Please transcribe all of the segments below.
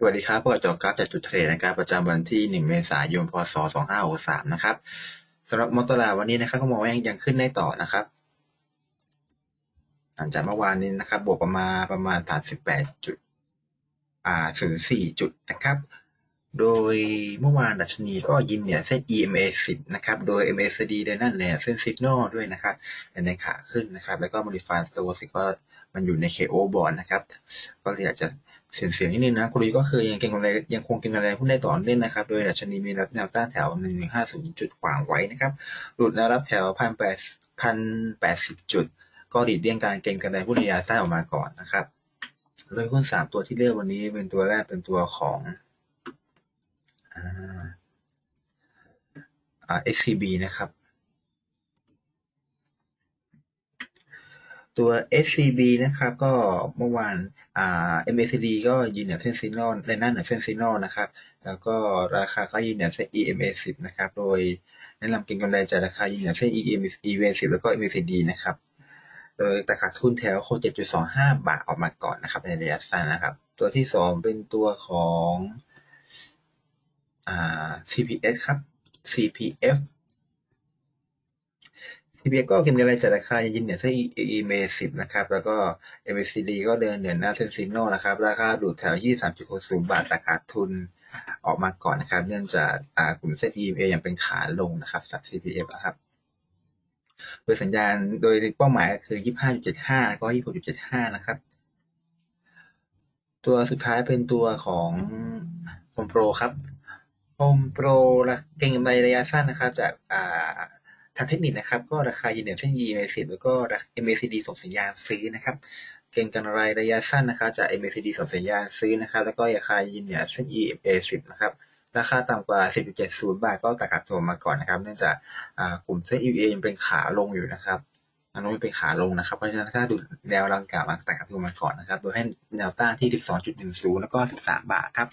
สวัสดีครับพวกเราจอกราฟจากจุดเทรดนะครับประจำวันที่ 1 เมษายน พศ 2563 นะครับสำหรับมอเตอร์ลาวันนี้นะครับก็มองว่ายังยังขึ้นได้ต่อนะครับ หลังจากเมื่อวานนี้นะครับ บวกประมาณประมาณ38จุดอ่าถึง4จุดนะครับ โดยเมื่อวานดัชนีก็ยินเนี่ยเส้น EMA 10 นะครับ โดย MACD ได้นั่นเนี่ยเส้น Signal ด้วยนะครับในขาขึ้นนะครับ แล้วก็ Modify Stores ก็มันอยู่ใน KO บอลนะครับ ก็เลยอยากจะ เสียงเสียงนิดนึงนะคุรีก็คือยังเก็งกำไรยังคงเก็งกำไรหุ้นได้ต่อเนื่องนะครับ โดยดัชนีมีแนวต้านแถว 1150 จุดขวางไว้นะครับ หลุดแนวรับแถว 1,080 จุด ก็ดีดเลี่ยงการเก็งกำไรหุ้นระยะสั้นออกมาก่อนนะครับ โดยหุ้น 3 ตัวที่เลือกวันนี้เป็นตัวแรกเป็นตัวของอ่า SCB นะครับ ตัว SCB นะครับ ก็เมื่อวานอ่า MACD ก็ยืนเหนือเส้นซีนอลในนั่นเหนือเส้นซีนอลนะครับ แล้วก็ราคาก็ยืนเหนือเส้น EMA 10นะครับ โดยแนะนำเก็งกำไรจากราคายืนเหนือเส้น EMA 10แล้วก็ MACD นะครับ โดยตลาดทุนแถวโค7.25 บาทออกมาก่อนนะครับ ในระยะสั้นนะครับ ตัวที่ 2 เป็นตัวของอ่า CPS ครับ CPF CPF ก็เก็งกำไรจากราคายืนเหนือเส้น EMA 10 นะครับ แล้วก็ MACD ก็เดินเหนือหน้าเส้นซีโนนะครับ ราคาดูดแถว 23.60 บาท ราคาทุนออกมาก่อนนะครับ เนื่องจากอ่ากลุ่มเส้น EMA ยังเป็นขาลงนะครับสำหรับ CPF นะครับ โดยสัญญาณโดยเป้าหมายก็คือ 25.75 แล้วก็ 26.75 นะครับ ตัวสุดท้ายเป็นตัวของ Home Pro ครับ Home Pro เก็งกำไรระยะสั้นนะครับจากอ่า ทางเทคนิคนะครับ ก็ราคายืนเหนือเส้น EMA 10แล้วก็ MACD ส่งสัญญาณซื้อนะครับ เก็งกำไรระยะสั้นนะครับจาก MACD ส่งสัญญาณซื้อนะครับ แล้วก็ราคายืนเหนือเส้น EMA 10 นะครับ ราคาต่ำกว่า 10.70 บาทก็ตัดขาดตัวมาก่อนนะครับ เนื่องจากกลุ่มเส้น EMA ยังเป็นขาลงอยู่นะครับอันนู้นเป็นขาลงนะครับ เพราะฉะนั้นถ้าดูแนวรังกล่าวมาตัดขาดตัวมาก่อนนะครับ โดยให้แนวต้านที่ 12.10 แล้วก็ 13 บาทครับ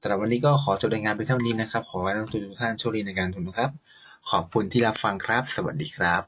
สำหรับวันนี้ก็ขอจบรายงานไปเท่านี้นะครับ ขอให้นักลงทุนทุกท่านโชคดีในการลงทุนนะครับ ขอบคุณที่รับฟังครับ สวัสดีครับ